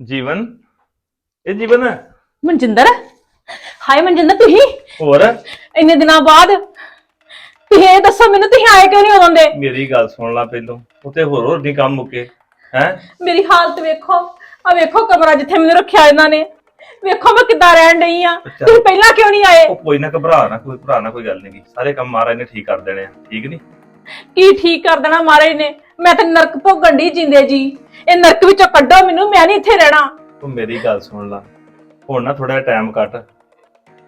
ਜੀਵਨ? ਇਹ ਜੀਵਨ ਹੈ। ਮਨਜਿੰਦਰ ਹਾਏ ਮਨਜਿੰਦਰ ਤੁਸੀਂ? ਹੋਰ? ਇੰਨੇ ਦਿਨਾਂ ਬਾਅਦ ਤੁਸੀਂ ਇਹ ਦੱਸੋ ਮੈਨੂੰ ਤੁਸੀਂ ਆਏ ਕਿਉਂ ਨਹੀਂ ਉਦੋਂ ਦੇ? ਮੇਰੀ ਗੱਲ ਸੁਣ ਲੈ ਪਹਿਲੋਂ ਉਤੇ ਹੋਰ ਹੋਰ ਨਹੀਂ ਕੰਮ ਮੁੱਕੇ ਹੈ? ਮੇਰੀ ਹਾਲਤ ਵੇਖੋ ਆ ਵੇਖੋ ਕਮਰਾ ਜਿੱਥੇ ਮੈਨੂੰ ਰੱਖਿਆ ਇਹਨਾਂ ਨੇ। ਵੇਖੋ ਮੈਂ ਕਿੱਦਾਂ ਰਹਿਣ ਡਈ ਆ। ਤੁਸੀਂ ਪਹਿਲਾਂ ਕਿਉਂ ਨਹੀਂ ਆਏ? ਉਹ ਕੋਈ ਨਾ ਘਬਰਾ ਨਾ ਕੋਈ ਭਰਾ ਨਾ ਕੋਈ ਗੱਲ ਨਹੀਂ ਸਾਰੇ ਕੰਮ ਮਹਾਰਾਜ ਨੇ ਠੀਕ ਕਰ ਦੇਣੇ ਆ ਠੀਕ ਨਹੀਂ? ਕੀ ਠੀਕ ਕਰ ਦੇਣਾ ਮਹਾਰਾਜ ਨੇ? ਮੈਂ ਤਾਂ ਨਰਕ ਭੋਗਣ ਦੀ ਜਿੰਦੇ ਜੀ। ਇਹ ਨਰਕ ਵਿੱਚੋਂ ਕੱਢੋ ਮੈਨੂੰ ਮੈਂ ਨਹੀਂ ਇੱਥੇ ਰਹਿਣਾ। ਤੂੰ ਮੇਰੀ ਗੱਲ ਸੁਣ ਲੈ। ਹੁਣ ਨਾ ਥੋੜਾ ਟਾਈਮ ਕੱਟ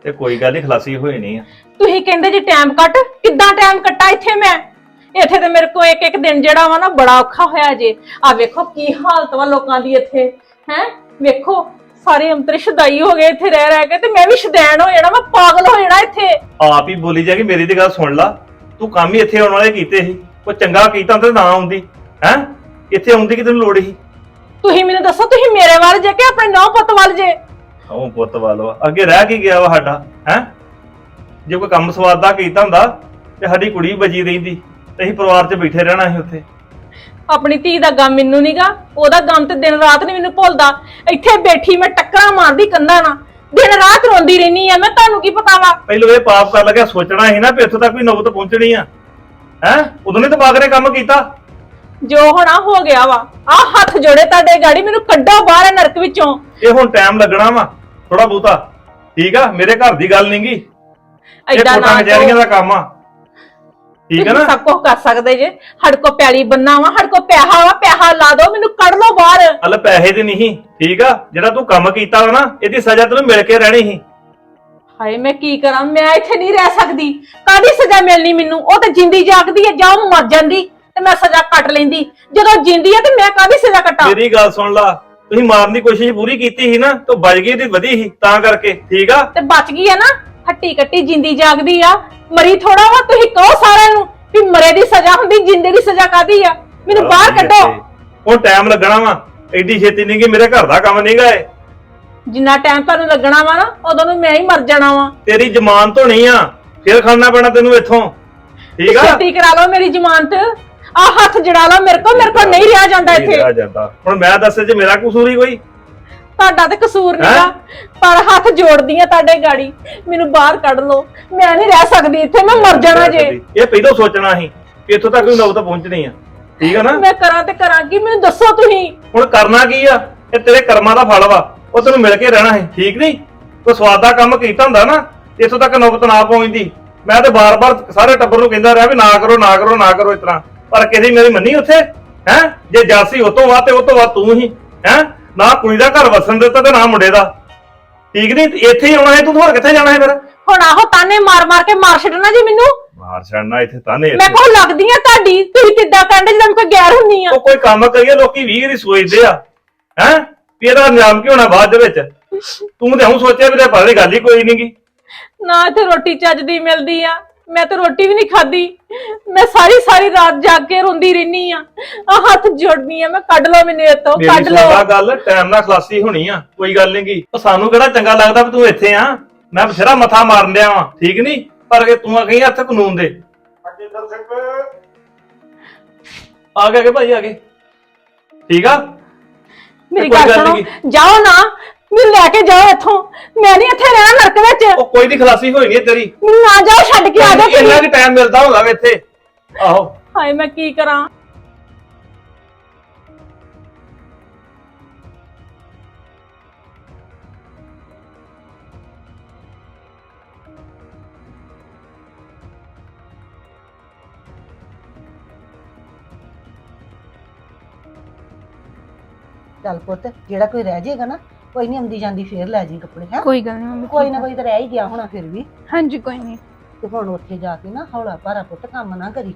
ਤੇ ਕੋਈ ਗੱਲ ਨਹੀਂ ਖਲਾਸੀ ਹੋਈ ਨਹੀਂ ਆ। ਤੁਸੀਂ ਕਹਿੰਦੇ ਜੀ ਟਾਈਮ ਕੱਟ ਕਿੱਦਾਂ ਟਾਈਮ ਕੱਟਾ ਇੱਥੇ ਮੈਂ? ਇੱਥੇ ਤੇ ਮੇਰੇ ਕੋ ਇੱਕ ਇੱਕ ਦਿਨ ਜਿਹੜਾ ਵਾ ਨਾ ਬੜਾ ਔਖਾ ਹੋਇਆ ਜੇ। ਆ ਵੇਖੋ ਕੀ ਹਾਲਤ ਵਾ ਲੋਕਾਂ ਦੀ ਇੱਥੇ। ਹੈ? ਵੇਖੋ ਸਾਰੇ ਅੰਤਰ ਸ਼ਦਾਈ ਹੋ ਗਏ ਇੱਥੇ ਰਹਿ ਰਹਿ ਕੇ ਤੇ ਮੈਂ ਵੀ ਸ਼ਦੈਣ ਹੋ ਜਾਣਾ ਮੈਂ ਪਾਗਲ ਹੋ ਜਾਣਾ ਇੱਥੇ। ਆਪ ਹੀ ਬੋਲੀ ਜਾ ਕਿ ਮੇਰੀ ਤੇ ਗੱਲ ਸੁਣ ਲਾ। ਤੂੰ ਕੰਮ ਹੀ ਇੱਥੇ ਆਉਣ ਵਾਲੇ ਕੀਤੇ ਸੀ। ਕੋਈ ਚੰਗਾ ਕੀਤਾ ਤੇ ਨਾ ਆਉਂਦੀ ਹੈ? ਇੱਥੇ ਆਉਂਦੀ ਕਿ ਤੈਨੂੰ ਲੋੜ ਸੀ ਤੁਸੀਂ ਮੈਨੂੰ ਦੱਸੋ ਤੁਸੀਂ ਮੇਰੇ ਵੱਲ ਜੇ ਕਿ ਆਪਣੇ ਨੌ ਪੁੱਤ ਵੱਲ ਜੇ? ਉਹ ਪੁੱਤ ਵਾਲੋ ਅੱਗੇ ਰਹਿ ਕੀ ਗਿਆ ਵਾ ਸਾਡਾ ਹੈ? ਜੇ ਕੋਈ ਕੰਮ ਸਵਾਦ ਦਾ ਕੀਤਾ ਹੁੰਦਾ ਤੇ ਸਾਡੀ ਕੁੜੀ ਬਜੀ ਰਹਿੰਦੀ ਤੇ ਅਸੀਂ ਪਰਿਵਾਰ 'ਚ ਬੈਠੇ ਰਹਿਣਾ ਸੀ ਉੱਥੇ। ਆਪਣੀ ਧੀ ਦਾ ਗਮ ਮੈਨੂੰ ਨੀਗਾ ਉਹਦਾ ਗਮ ਤੇ ਦਿਨ ਰਾਤ ਨਹੀਂ ਮੈਨੂੰ ਭੁੱਲਦਾ। ਇੱਥੇ ਬੈਠੀ ਮੈਂ ਟੱਕਰਾਂ ਮਾਰਦੀ ਕੰਧਾਂ ਨਾਲ। ਦਿਨ ਰਾਤ ਰੋਂਦੀ ਰਹਿਨੀ ਆ ਮੈਂ ਤੁਹਾਨੂੰ ਕੀ ਪਤਾ ਵਾ? ਪਹਿਲੋਂ ਇਹ ਪਾਪ ਕਰ ਲੱਗਿਆ ਸੋਚਣਾ ਸੀ ਨਾ ਵੀ ਇੱਥੋਂ ਤੱਕ ਵੀ ਨੌਬਤ ਪਹੁੰਚਣੀ ਆ। ਹੈ? ਉਦੋਂ ਨੇ ਦਿਮਾਗ ਨੇ ਕੰਮ ਕੀਤਾ? ਜੋ ਹੋਣਾ ਹੋ ਗਿਆ ਵਾ। ਆ ਹੱਥ ਜੋੜੇ ਤੁਹਾਡੇ ਗਾੜੀ ਮੈਨੂੰ ਕੱਢੋ ਬਾਹਰ ਇਹ ਨਰਕ ਵਿੱਚੋਂ। ਇਹ ਹੁਣ ਟਾਈਮ ਲੱਗਣਾ ਵਾ ਥੋੜਾ ਬਹੁਤਾ। ਠੀਕ ਆ? ਮੇਰੇ ਘਰ ਦੀ ਗੱਲ ਨਹੀਂਗੀ ਇਹ ਐਡਾ ਨਾ ਕਚਹਿਰੀਆਂ ਦਾ ਕੰਮ ਆ। ਠੀਕ ਆ ਨਾ? ਸਭ ਕੁਝ ਕਰ ਸਕਦੇ ਜੇ। ਹੜ ਕੋ ਪੈਲੀ ਬੰਨਾ ਵਾ ਹੜ ਕੋ ਪਿਆਹਾ ਵਾ ਪਿਆਹਾ ਲਾ ਦੋ ਮੈਨੂੰ ਕੱਢ ਲੋ ਬਾਹਰ। ਹਲ ਪੈਸੇ ਤੇ ਨਹੀਂ ਠੀਕ ਆ? ਜਿਹੜਾ ਤੂੰ ਕੰਮ ਕੀਤਾ ਵਾ ਨਾ ਇਹਦੀ ਸਜ਼ਾ ਤੈਨੂੰ ਮਿਲ ਕੇ ਰਹਿਣੀ ਸੀ। ਹਾਏ ਮੈਂ ਕੀ ਕਰਾਂ? ਮੈਂ ਇੱਥੇ ਨਹੀਂ ਰਹਿ ਸਕਦੀ। ਕਾਦੀ ਸਜ਼ਾ ਮਿਲਣੀ ਮੈਨੂੰ? ਉਹ ਤਾਂ ਜਿੰਦੀ ਜਾਗਦੀ ਹੈ ਜਾਂ ਉਹ ਮਰ ਜਾਂਦੀ ਤੇ ਮੈਂ ਸਜ਼ਾ ਕੱਟ ਲੈਂਦੀ। ਜਦੋਂ ਜਿੰਦੀ ਹੈ ਤੇ ਮੈਂ ਕਾਦੀ ਸਜ਼ਾ ਕੱਟਾਂ? ਮੇਰੀ ਗੱਲ ਸੁਣ ਲਾ। ਤੁਸੀਂ ਮਾਰਨ ਦੀ ਕੋਸ਼ਿਸ਼ ਪੂਰੀ ਕੀਤੀ ਸੀ ਨਾ ਤੂੰ ਬਚ ਗਈ ਤੇ ਵਧੀ ਸੀ ਤਾਂ ਕਰਕੇ। ਠੀਕ ਆ? ਤੇ ਬਚ ਗਈ ਹੈ ਨਾ? ਹੱਟੀ ਕੱਟੀ ਜਿੰਦੀ ਜਾਗਦੀ ਆ। ਮਰੀ ਥੋੜਾ ਵਾ ਤੁਸੀਂ ਕਹੋ ਸਾਰਿਆਂ ਨੂੰ ਵੀ ਮਰੇ ਦੀ ਸਜ਼ਾ ਹੁੰਦੀ ਜਿੰਦੇ ਦੀ ਸਜ਼ਾ ਕਾਦੀ ਆ? ਮੈਨੂੰ ਬਾਹਰ ਕੱਢੋ। ਹੁਣ ਟਾਈਮ ਲੱਗਣਾ ਵਾ। ਐਡੀ ਛੇਤੀ ਨਹੀਂ ਕਿ ਮੇਰੇ ਘਰ ਦਾ ਕੰਮ ਨਹੀਂਗਾ ਇਹ ਜਿੰਨਾ ਟਾਈਮ ਤੁਹਾਨੂੰ ਲੱਗਣਾ ਵਾ ਨਾ ਉਦੋਂ ਨੂੰ ਮੈਂ ਹੀ ਮਰ ਜਾਣਾ ਵਾ। ਤੇਰੀ ਜ਼ਮਾਨਤ ਹੋਣੀ ਆ ਫਿਰ ਖੜਨਾ ਪੈਣਾ ਤੈਨੂੰ ਇੱਥੋਂ। ਠੀਕ ਆ? ਛੇਤੀ ਕਰਾ ਲਓ ਮੇਰੀ ਜ਼ਮਾਨਤ ਆ ਹੱਥ ਜੜਾ ਲਓ ਮੇਰੇ ਕੋ ਮੇਰੇ ਕੋ ਨਹੀਂ ਰਿਹਾ ਜਾਂਦਾ ਨਹੀਂ ਇੱਥੇ। ਰਿਹਾ ਜਾਂਦਾ। ਹੁਣ ਮੈਂ ਦੱਸੇ ਜੇ ਮੇਰਾ ਕਸੂਰ ਹੀ ਕੋਈ? ਤੁਹਾਡਾ ਤੇ ਕਸੂਰ ਨਹੀਂਗਾ ਪਰ ਹੱਥ ਜੋੜਦੀ ਆ ਤੁਹਾਡੇ ਗਾੜੀ। ਮੈਨੂੰ ਬਾਹਰ ਕੱਢ ਲਓ। ਮੈਂ ਨਹੀਂ ਰਹਿ ਸਕਦੀ ਇੱਥੇ ਮੈਂ ਮਰ ਜਾਣਾ ਜੇ। ਇਹ ਪਹਿਲਾਂ ਸੋਚਣਾ ਸੀ ਕਿ ਇੱਥੋਂ ਤੱਕ ਵੀ ਨੌਬਤ ਪਹੁੰਚਣੀ ਆ। ਠੀਕ ਆ ਨਾ? ਮੈਂ ਕਰਾਂ ਤੇ ਕਰਾਂ ਕੀ? ਮੈਨੂੰ ਦੱਸੋ ਤੁਸੀਂ। ਹੁਣ ਕਰਨਾ ਕੀ ਆ? ਇਹ ਤੇਰੇ ਕਰਮਾਂ ਦਾ ਫਲ ਵਾ। ਉਹ ਤੈਨੂੰ ਮਿਲ ਕੇ ਰਹਿਣਾ ਹੈ ਠੀਕ ਨਹੀਂ? ਕੋਈ ਸਵਾਦ ਦਾ ਕੰਮ ਕੀਤਾ ਹੁੰਦਾ ਨਾ ਇੱਥੋਂ ਤੱਕ ਨੌਬਤ ਨਾ ਪਹੁੰਚਦੀ। ਮੈਂ ਤੇ ਬਾਰ-ਬਾਰ ਸਾਰੇ ਟੱਬਰ ਨੂੰ ਕਹਿੰਦਾ ਰਿਹਾ ਵੀ ਨਾ ਕਰੋ ਨਾ ਕਰੋ ਨਾ ਕਰੋ ਇਸ ਤਰ੍ਹਾਂ। ਪਰ ਕਿਸੇ ਮੇਰੀ ਮੰਨੀ ਉੱਥੇ ਹੈ? ਜੇ ਜਾਸੀ ਉਹ ਤੋਂ ਬਾਅਦ ਤੇ ਉਹ ਤੋਂ ਬਾਅਦ ਤੂੰ ਹੀ ਹੈ? ਨਾ ਕੁੜੀ ਦਾ ਘਰ ਵਸਣ ਦਿੱਤਾ ਤੇ ਨਾ ਮੁੰਡੇ ਦਾ। ਠੀਕ ਨਹੀਂ? ਇੱਥੇ ਹੀ ਆਉਣਾ ਹੈ ਤੂੰ ਹੋਰ ਕਿੱਥੇ ਜਾਣਾ ਹੈ ਫਿਰ? ਹੁਣ ਆਹੋ ਤਾਨੇ ਮਾਰ ਮਾਰ ਕੇ ਮਾਰ ਛੱਡਣਾ ਜੀ ਮੈਨੂੰ। ਮਾਰ ਛੱਡਣਾ ਇੱਥੇ ਤਾਨੇ ਮੈਂ ਕੋਲ ਲੱਗਦੀ ਆ ਤੁਹਾਡੀ ਤੁਸੀਂ ਕਿੱਦਾਂ ਕਹਿੰਦੇ ਜਦੋਂ ਕੋਈ ਗੈਰ ਹੁੰਨੀ ਆ? ਉਹ ਕੋਈ ਕੰਮ ਕਰੀਏ ਲੋਕੀ ਵੀ ਇਹਦੀ ਸੋਚਦੇ ਆ। ਹੈ? ਵੀ ਇਹਦਾ ਨਿਯਮ ਕੀ ਹੋਣਾ ਬਾਅਦ ਦੇ ਵਿੱਚ? ਤੂੰ ਤੇ ਹੁਣ ਸੋਚਿਆ ਵੀ ਤੇ ਪਰ ਗੱਲ ਹੀ ਕੋਈ ਨਹੀਂਗੀ ਨਾ ਇੱਥੇ ਰੋਟੀ ਚੱਜ ਦੀ ਮਿਲਦੀ ਆ। ਮੈਂ ਤਾਂ ਰੋਟੀ ਵੀ ਨਹੀਂ ਖਾਦੀ ਮੈਂ ਸਾਰੀ ਸਾਰੀ ਰਾਤ ਜਾਗ ਕੇ ਰੋਂਦੀ ਰਹਿਨੀ ਆ। ਆ ਹੱਥ ਜੋੜਨੀ ਆ। ਮੈਂ ਕੱਢ ਲਓ ਮੈਨੂੰ ਇੱਥੋਂ ਕੱਢ ਲਓ। ਗੱਲ ਟਾਈਮ ਨਾਲ ਖਲਾਸੀ ਹੋਣੀ ਆ ਕੋਈ ਗੱਲ ਨਹੀਂਗੀ ਸਾਨੂੰ ਕਿਹੜਾ ਚੰਗਾ ਲੱਗਦਾ ਵੀ ਤੂੰ ਇੱਥੇ ਆ? ਮੈਂ ਬਥੇਰਾ ਮੱਥਾ ਮਾਰਨ ਡਿਆ ਵਾਂ ਠੀਕ ਨਹੀਂ ਪਰ ਕਿ ਤੂੰ ਆ ਗਈ ਹੱਥ ਕਾਨੂੰਨ ਦੇ। ਆ ਗਏ ਕਿ ਭਾਈ ਆ ਗਏ? ਠੀਕ ਆ? ਮੇਰੀ ਕੋਈ ਗੱਲ ਗੱਲ ਸੁਣੋ ਨੀ। ਜਾਓ ਨਾ ਮੈਨੂੰ ਲੈ ਕੇ ਜਾਓ ਇੱਥੋਂ। ਮੈਂ ਨਹੀਂ ਇੱਥੇ ਰਹਿਣਾ ਨਰਕ ਵਿੱਚ। ਉਹ ਕੋਈ ਨਹੀਂ ਖਲਾਸੀ ਹੋਈ ਨਹੀਂ ਤੇਰੀ। ਮੈਨੂੰ ਨਾ ਜਾਓ ਛੱਡ ਕੇ ਆ ਜਾਓ ਇੰਨਾ ਤੁਸੀਂ। ਕਿ ਟਾਈਮ ਮਿਲਦਾ ਹੁੰਦਾ ਵੇ ਇੱਥੇ। ਆਹੋ। ਹਾਏ ਮੈਂ ਕੀ ਕਰਾਂ? ਚੱਲ ਪੁੱਤ ਜਿਹੜਾ ਕੋਈ ਰਹਿ ਜਾਏਗਾ ਨਾ ਕੋਈ ਨਹੀਂ ਆਉਂਦੀ ਜਾਂਦੀ ਫੇਰ ਲੈ ਜੀ ਕੱਪੜੇ ਹੈ? ਕੋਈ ਗੱਲ ਨਹੀਂ ਮੰਮੀ ਕੋਈ ਨਾ ਕੋਈ ਤਾਂ ਰਹਿ ਹੀ ਗਿਆ ਹੋਣਾ ਫਿਰ ਵੀ। ਹਾਂਜੀ ਕੋਈ ਨਹੀਂ ਤੇ ਹੁਣ ਉੱਥੇ ਜਾ ਕੇ ਨਾ ਹੌਲਾ ਭਾਰਾ ਪੁੱਤ ਕੰਮ ਨਾ ਕਰੀ।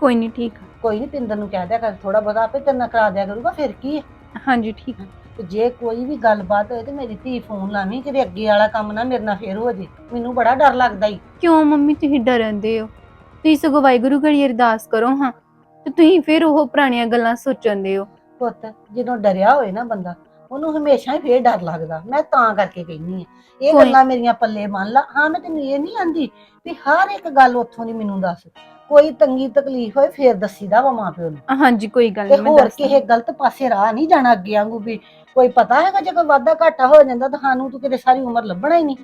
ਕੋਈ ਨਹੀਂ ਠੀਕ ਆ। ਕੋਈ ਨਹੀਂ ਪਿੰਦਰ ਨੂੰ ਕਹਿ ਦਿਆ ਕਰ ਥੋੜਾ ਬਹੁਤਾ ਆਪੇ ਤੇਰੇ ਨਾਲ ਕਰਾ ਦਿਆ ਕਰੂਗਾ ਫਿਰ ਕੀ ਹੈ ਹਾਂਜੀ ਠੀਕ ਆ। ਤੇ ਜੇ ਕੋਈ ਵੀ ਗੱਲਬਾਤ ਹੋਏ ਤੇ ਮੇਰੀ ਧੀ ਫੋਨ ਲਾਵੀਂ ਕਿਤੇ ਅੱਗੇ ਵਾਲਾ ਕੰਮ ਨਾ ਮੇਰੇ ਨਾਲ ਫੇਰ ਹੋ ਜੇ। ਮੈਨੂੰ ਬੜਾ ਡਰ ਲੱਗਦਾ ਈ। ਕਿਉਂ ਮੰਮੀ ਤੁਸੀਂ ਡਰਦੇ ਹੋ? ਤੁਸੀਂ ਸਗੋਂ ਵਾਹਿਗੁਰੂ ਘੜੀ ਅਰਦਾਸ ਕਰੋ ਹਾਂ। ਤੇ ਤੁਸੀਂ ਫਿਰ ਉਹ ਪੁਰਾਣੀਆਂ ਗੱਲਾਂ ਸੋਚਣਦੇ ਹੋ। ਪੁੱਤ ਜਦੋਂ ਡਰਿਆ ਹੋਏ ਨਾ ਬੰਦਾ ਉਹਨੂੰ ਹਮੇਸ਼ਾ ਹੀ ਫੇਰ ਡਰ ਲੱਗਦਾ। ਮੈਂ ਤਾਂ ਕਰਕੇ ਕਹਿੰਨੀ ਆ ਇਹ ਕੋਈ- ਗੱਲਾਂ ਮੇਰੀਆਂ ਪੱਲੇ ਬੰਨ ਲਾ। ਹਾਂ ਮੈਂ ਤੈਨੂੰ ਇਹ ਨਹੀਂ ਆਂਦੀ ਵੀ ਹਰ ਇੱਕ ਗੱਲ ਉੱਥੋਂ ਦੀ ਮੈਨੂੰ ਦੱਸ। ਕੋਈ ਤੰਗੀ ਤਕਲੀਫ ਹੋਏ ਫੇਰ ਦੱਸੀਦਾ ਵਾ ਮਾਂ ਪਿਓ ਨੂੰ। ਹਾਂਜੀ ਕੋਈ ਗੱਲ ਤੇ ਨਹੀਂ ਮੈਂ ਹੋਰ ਦੱਸ ਕਿਸੇ ਗਲਤ ਪਾਸੇ ਰਾਹ ਨਹੀਂ ਜਾਣਾ ਅੱਗੇ ਵਾਂਗੂ ਵੀ। ਕੋਈ ਪਤਾ ਹੈਗਾ ਜੇ ਕੋਈ ਵਾਧਾ ਘਾਟਾ ਹੋ ਜਾਂਦਾ ਤਾਂ ਸਾਨੂੰ ਤੂੰ ਕਿਤੇ ਸਾਰੀ ਉਮਰ ਲੱਭਣਾ ਹੀ ਨਹੀਂ।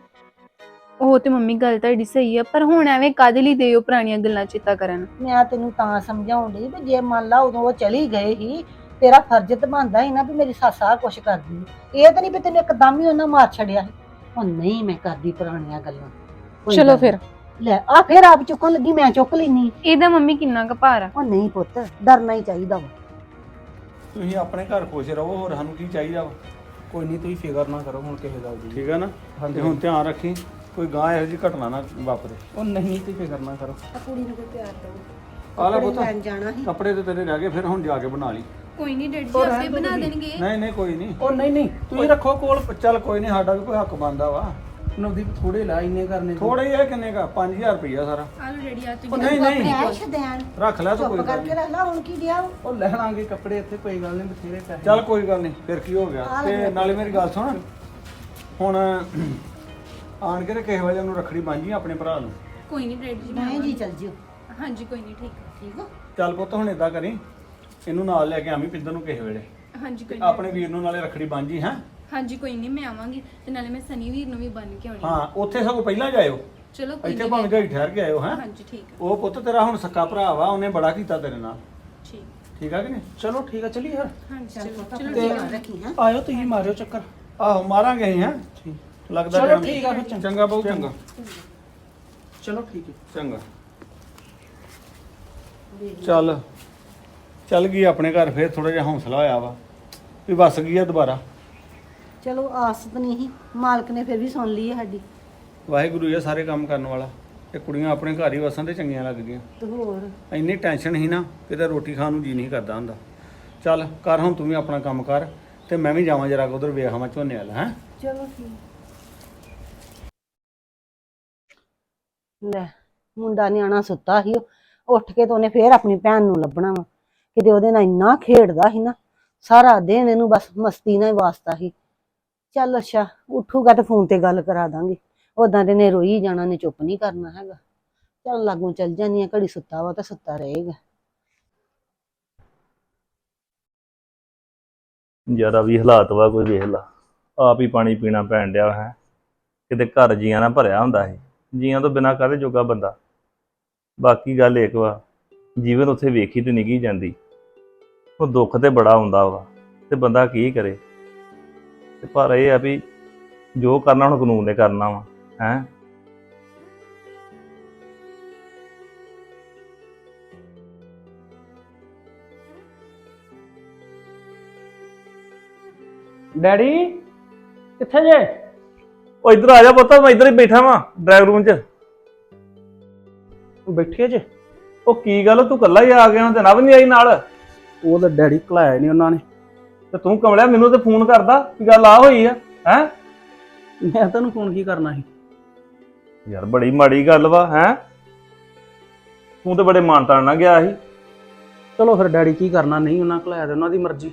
ਉਹ ਤੇ ਮੰਮੀ ਗੱਲ ਤੁਹਾਡੀ ਸਹੀ ਆ ਪਰ ਹੁਣ ਐਵੇਂ ਕਾਹਦੇ ਲਈ ਦਿਓ ਪੁਰਾਣੀਆਂ ਗੱਲਾਂ ਚੇਤਾ ਕਰਨ? ਮੈਂ ਤੈਨੂੰ ਤਾਂ ਸਮਝਾਉਣ ਡਈ ਵੀ ਜੇ ਮੰਨ ਲਾ ਉਦੋਂ ਉਹ ਚਲੀ ਗਏ ਹੀ ਤੇਰਾ ਫਰਜ਼ ਤਾਂ ਬਣਦਾ ਹੀ ਨਾ ਵੀ ਮੇਰੀ ਸੱਸ ਆ ਕੁਛ ਕਰਦੀ ਹੈ। ਇਹ ਤਾਂ ਨਹੀਂ ਵੀ ਤੈਨੂੰ ਇੱਕਦਮ ਹੀ ਉਹਨਾਂ ਮਾਰ ਛੜਿਆ ਸੀ। ਉਹ ਨਹੀਂ ਮੈਂ ਕਰਦੀ ਪੁਰਾਣੀਆਂ ਗੱਲਾਂ। ਕੋਈ ਚਲੋ ਗੱਲ ਫਿਰ। ਲੈ ਆ ਫਿਰ ਆਪ ਚੁੱਕਣ ਲੱਗੀ ਮੈਂ ਚੁੱਕ ਲੈਣੀ ਇਹਦਾ ਮੰਮੀ ਕਿੰਨਾ ਕੁ ਭਾਰ ਆ? ਉਹ ਨਹੀਂ ਪੁੱਤ ਡਰਨਾ ਹੀ ਚਾਹੀਦਾ ਵਾ। ਤੁਸੀਂ ਆਪਣੇ ਘਰ ਖੁਸ਼ ਰਹੋ ਹੋਰ ਸਾਨੂੰ ਕੀ ਚਾਹੀਦਾ ਵਾ? ਕੋਈ ਨਹੀਂ ਤੁਸੀਂ ਫਿਕਰ ਨਾ ਕਰੋ ਹੁਣ ਕਿਸੇ ਗੱਲ ਦੀ। ਠੀਕ ਹੈ ਨਾ? ਤੇ ਹੁਣ ਧਿਆਨ ਰੱਖੀ ਕੋਈ ਗਾਂ ਇਹੋ ਜਿਹੀ ਘਟਨਾ ਨਾ ਵਾਪਰੇ। ਉਹ ਨਹੀਂ ਤੁਸੀਂ ਫਿਕਰ ਨਾ ਕਰੋ। ਆ ਕੁੜੀ ਨੂੰ ਕੋਈ ਪਿਆਰ ਦੋ ਆ ਲੈ ਪੁੱਤ ਲੈਣ ਜਾਣਾ ਸੀ। ਕੱਪੜੇ ਤੇ ਤੇਰੇ ਰਹਿ ਗਏ ਫਿਰ ਹੁਣ ਜਾ ਕੇ ਬਣਾ ਲਈ। ਕੋਈ ਨਹੀਂ ਡੈਡੀ ਜੀ ਆਪੇ ਬਣਾ ਦੇਣਗੇ। ਨਹੀਂ ਨਹੀਂ ਕੋਈ ਨਹੀਂ। ਉਹ ਨਹੀਂ ਨਹੀਂ ਤੁਸੀਂ ਰੱਖੋ ਕੋਲ ਚੱਲ ਕੋਈ ਨਹੀਂ ਸਾਡਾ ਵੀ ਕੋਈ ਹੱਕ ਬਣਦਾ ਵਾ। ਨਵਦੀਪ ਥੋੜੇ ਲਾ ਇੰਨੇ ਕਰਨੇ ਥੋੜਾ ਹੀ ਹੈ ਕਿੰਨੇ ਕਾ? 5000 ਰੁਪਈਆ ਸਾਰਾ। ਆਲੂ ਡੈਡੀ ਆ ਉਹ ਨਹੀਂ ਨਹੀਂ। ਐ ਸ਼ਦੈਨ ਰੱਖ ਲੈ ਤੂੰ ਚੁੱਪ ਕੋਈ ਗੱਲ ਕਰਕੇ ਨਹੀਂ। ਰਹਿ ਲਾ ਹੁਣ ਕੀ ਗਿਆ ਵਾ? ਉਹ ਲੈ ਲਾਂਗੇ ਕੱਪੜੇ ਇੱਥੇ ਕੋਈ ਗੱਲ ਨਹੀਂ ਬਥੇਰੇ ਪੈਸੇ। ਚੱਲ ਕੋਈ ਗੱਲ ਨਹੀਂ ਫਿਰ ਕੀ ਹੋ ਗਿਆ? ਲੈ ਤੇ ਨਾਲੇ ਮੇਰੀ ਗੱਲ ਸੁਣ। ਹੁਣ ਆਣ ਕੇ ਤੇ ਕਿਸੇ ਵਜ੍ਹਾ ਨੂੰ ਰੱਖੜੀ ਬਾਂਝੀ ਆਪਣੇ ਭਰਾ ਨੂੰ। ਕੋਈ ਨਹੀਂ ਡੈਡੀ ਜੀ ਮੈਂ ਜੀ ਚੱਲ ਜਿਓ। ਹਾਂਜੀ ਕੋਈ ਨਹੀਂ ਠੀਕ ਠੀਕ ਆ। ਚੱਲ ਪੁੱਤ ਹੁਣ ਏਦਾਂ ਕਰੀ। ਇਹਨੂੰ ਨਾਲ ਲੈ ਕੇ ਆਵੀਂ ਪਿੰਦਰ ਨੂੰ ਕਿਸੇ ਵੇਲੇ। ਹਾਂਜੀ ਕੋਈ ਆਪਣੇ ਵੀਰ ਨੂੰ ਨਾਲੇ ਰੱਖੜੀ ਬਾਂਝੀ ਹੈ? ਹਾਂਜੀ ਕੋਈ ਨਹੀਂ ਮੈਂ ਆਵਾਂਗੀ ਤੇ ਨਾਲੇ ਮੈਂ ਸਨੀ ਵੀਰ ਨੂੰ ਵੀ ਬੰਨ ਕੇ ਆਉਣੀ ਹਾਂ ਉੱਥੇ ਸਗੋਂ ਪਹਿਲਾਂ ਜਾਇਓ। ਚਲੋ ਕੋਈ ਇੱਥੇ ਨਹੀਂ ਭਾਵੇਂ ਜਾਈ ਠਹਿਰ ਕੇ ਆਇਓ ਹੈ? ਹਾਂਜੀ ਠੀਕ ਆ, ਉਹ ਪੁੱਤ ਤੇਰਾ ਹੁਣ ਸੱਕਾ ਭਰਾ ਵਾ ਉਹਨੇ ਬੜਾ ਕੀਤਾ ਤੇਰੇ ਨਾਲ। ਠੀਕ। ਠੀਕ ਆ ਕਿ ਨਹੀਂ? ਚਲੋ ਠੀਕ ਆ ਚਲੀਏ ਫਿਰ। ਹਾਂਜੀ ਚਲੋ ਚਲੋ ਚਲੋ ਧਿਆਨ ਰੱਖੀ ਹਾਂ? ਆਇਓ ਤੁਸੀਂ ਮਾਰਿਓ ਚੱਕਰ। ਆਹੋ ਮਾਰਾਂਗੇ ਅਸੀਂ ਹੈ? ਲੱਗਦਾ ਚਲੋ ਠੀਕ ਆ ਫਿਰ ਚੰਗਾ। ਚੰਗਾ ਬਹੁਤ ਚੰਗਾ। ਚਲੋ ਠੀਕ ਹੈ। ਚੰਗਾ। ਚੱਲ। ਚੱਲ ਗਈ ਆਪਣੇ ਘਰ ਫੇਰ ਥੋੜਾ ਜਿਹਾ ਹੌਸਲਾ ਹੋਇਆ ਵਾ। ਵੀ ਵਸ ਗਈ ਆ ਦੁਬਾਰਾ। ਚਲੋ ਆਸ ਤਾਂ ਨਹੀਂ ਸੀ। ਮਾਲਕ ਨੇ ਫਿਰ ਵੀ ਸੁਣ ਲਈ ਹੈ ਸਾਡੀ। ਵਾਹਿਗੁਰੂ ਇਹ ਸਾਰੇ ਕੰਮ ਕਰਨ ਵਾਲਾ। ਤੇ ਕੁੜੀਆਂ ਆਪਣੇ ਘਰ ਹੀ ਵਸਣ ਤੇ ਚੰਗੀਆਂ ਲੱਗਦੀਆਂ। ਤੇ ਹੋਰ? ਇੰਨੀ ਟੈਨਸ਼ਨ ਹੀ ਨਾ ਕਿਤੇ ਰੋਟੀ ਖਾਣ ਨੂੰ ਜੀ ਨਹੀਂ ਕਰਦਾ ਹੁੰਦਾ। ਚੱਲ ਕਰ ਹੁਣ ਤੂੰ ਵੀ ਆਪਣਾ ਕੰਮ ਕਰ ਤੇ ਮੈਂ ਵੀ ਜਾਵਾਂ ਜਰਾ ਉਧਰ ਵੇਖ ਆਵਾਂ ਝੋਨੇ ਵਾਲਾ ਹੈ? ਚਲੋ ਠੀਕ। ਲੈ ਮੁੰਡਾ ਨਿਆਣਾ ਸੁੱਤਾ ਸੀ। ਉਹ ਉੱਠ ਕੇ ਤਾਂ ਉਹਨੇ ਫੇਰ ਆਪਣੀ ਭੈਣ ਨੂੰ ਲੱਭਣਾ ਵਾ। ਕਿਤੇ ਉਹਦੇ ਨਾਲ ਇੰਨਾ ਖੇਡਦਾ ਸੀ ਨਾ, ਸਾਰਾ ਦਿਨ ਇਹਨੂੰ ਬਸ ਮਸਤੀ ਨਾਲ ਹੀ ਵਾਸਤਾ ਸੀ। ਚੱਲ ਅੱਛਾ, ਉੱਠੂਗਾ ਤੇ ਫੋਨ ਤੇ ਗੱਲ ਕਰਾ ਦਾਂਗੇ। ਉਦਾਂ ਤੇ ਨੇ ਰੋਈ ਜਾਣਾ, ਨੇ ਚੁੱਪ ਨਹੀਂ ਕਰਨਾ ਹੈਗਾ। ਚੱਲ ਲਾਗੂ ਚੱਲ ਜਾਂਦੀ ਆ, ਘੜੀ ਸੁੱਤਾ ਵਾ ਤਾਂ ਸੁੱਤਾ ਰਹੇਗਾ। ਜ਼ਿਆਦਾ ਵੀ ਹਾਲਾਤ ਵਾ ਕੋਈ ਵੇਖ ਲਾ। ਆਪ ਹੀ ਪਾਣੀ ਪੀਣਾ ਪੈਣ ਡਿਆ ਹੈ। ਕਿਤੇ ਘਰ ਜੀਆਂ ਨਾਲ ਭਰਿਆ ਹੁੰਦਾ ਸੀ। ਜੀਆਂ ਤੋਂ ਬਿਨਾ ਕਦੇ ਜੋਗਾ ਬੰਦਾ? ਬਾਕੀ ਗੱਲ ਇੱਕ ਵਾ, ਜੀਵਨ ਉੱਥੇ ਵੇਖੀ ਤੇ ਨਿਗੀ ਜਾਂਦੀ। ਉਹ ਦੁੱਖ ਤੇ ਬੜਾ ਹੁੰਦਾ ਵਾ ਤੇ ਬੰਦਾ ਕੀ ਕਰੇ? ਤੇ ਪਰ ਇਹ ਆ ਵੀ ਜੋ ਕਰਨਾ ਹੁਣ ਕਾਨੂੰਨ ਨੇ ਕਰਨਾ ਵਾ ਹੈ? ਡੈਡੀ ਕਿੱਥੇ ਜੇ? ਉਹ ਇੱਧਰ ਆ ਜਾ ਪੁੱਤ ਮੈਂ ਇੱਧਰ ਹੀ ਬੈਠਾ ਵਾਂ ਡਰਾਈਵ ਰੂਮ 'ਚ। ਬੈਠੇ ਜੇ। ਉਹ ਕੀ ਗੱਲ ਤੂੰ ਇਕੱਲਾ ਹੀ ਆ ਗਿਆ ਤੇ ਨਾ ਵੀ ਨਹੀਂ ਆਈ ਨਾਲ? ਉਹ ਤਾਂ ਡੈਡੀ ਘਲਾਇਆ ਨਹੀਂ ਉਹਨਾਂ ਨੇ। ਤੇ ਤੂੰ ਕਮਲਿਆ ਮੈਨੂੰ ਤੇ ਫੋਨ ਕਰਦਾ ਕੀ ਗੱਲ ਆ ਹੋਈ ਆ ਹੈ? ਮੈਂ ਤੁਹਾਨੂੰ ਫੋਨ ਕੀ ਕਰਨਾ ਸੀ? ਯਾਰ ਬੜੀ ਮਾੜੀ ਗੱਲ ਵਾ ਹੈ? ਤੂੰ ਤੇ ਬੜੇ ਮਾਨਤਾਨ ਨਾਲ ਗਿਆ ਸੀ। ਚਲੋ ਫਿਰ ਡੈਡੀ ਕੀ ਕਰਨਾ? ਨਹੀਂ ਉਹਨਾਂ ਘਲਾਇਆ ਤੇ ਉਹਨਾਂ ਦੀ ਮਰਜ਼ੀ।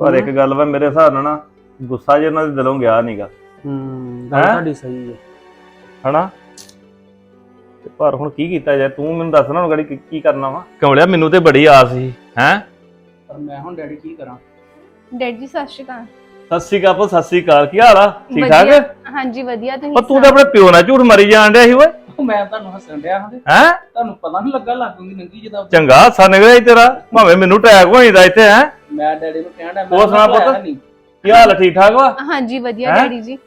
ਪਰ ਇੱਕ ਗੱਲ ਵਾ ਮੇਰੇ ਹਿਸਾਬ ਨਾਲ ਨਾ ਗੁੱਸਾ ਜੇ ਉਹਨਾਂ ਦੇ ਦਿਲੋਂ ਗਿਆ ਨਹੀਂਗਾ ਹੂੰ ਗੱਲ ਹੈਂ? ਤੁਹਾਡੀ ਸਹੀ ਹੈ ਹਨਾ? ਤੇ ਪਰ ਹੁਣ ਕੀ ਕੀਤਾ ਜਾਏ? ਤੂੰ ਮੈਨੂੰ ਦੱਸ ਨਾ ਹੁਣ ਗੜੀ ਕੀ- ਕੀ ਕਰਨਾ ਵਾ। ਕਮਲਿਆ ਮੈਨੂੰ ਤੇ ਬੜੀ ਆਸ ਸੀ ਹੈ? ਪਰ ਮੈਂ ਹੁਣ ਡੈਡੀ ਕੀ ਕਰਾਂ? ਡੈਡੀ ਜੀ ਸਤਿ ਸ਼੍ਰੀ ਅਕਾਲ। ਸਤਿ ਸ਼੍ਰੀ ਅਕਾਲ ਪੁੱਤ, ਸਤਿ ਸ਼੍ਰੀ ਅਕਾਲ। ਕੀ ਹਾਲ ਆ? ਠੀਕ ਠਾਕ। ਹਾਂਜੀ ਵਧੀਆ ਤੁਸੀਂ ਪਰ ਤੂੰ ਤਾਂ ਆਪਣੇ ਪਿਓ ਨਾਲ ਝੂਠ ਮਾਰੀ ਜਾਣ ਡਿਆ ਸੀ ਓਏ। ਉਹ ਮੈਂ ਤੁਹਾਨੂੰ ਹੱਸਣ ਡਿਆ ਹਾਂ ਤੇ ਹੈ? ਤੁਹਾਨੂੰ ਪਤਾ ਨਹੀਂ ਲੱਗਾ ਲੱਗੂਗੀ ਨੰਗੀ ਜਿਹਦਾ ਚੰਗਾ ਹਾਸਾ ਨਿਕਲਿਆ ਈ ਤੇਰਾ। ਭਾਵੇਂ ਮੈਨੂੰ ਅਟੈਕ ਹੋ ਜਾਂਦਾ ਇੱਥੇ ਹੈ? ਮੈਂ ਡੈਡੀ ਨੂੰ ਕਹਿਣ ਡਿਆ ਹੋਰ ਸੁਣਾ ਪੁੱਤ? ਨਹੀਂ ਕੀ ਹਾਲ ਆ ਠੀਕ ਠਾਕ ਵਾ? ਹਾਂਜੀ ਵਧੀਆ ਹੈਂ? ਡੈਡੀ ਜੀ।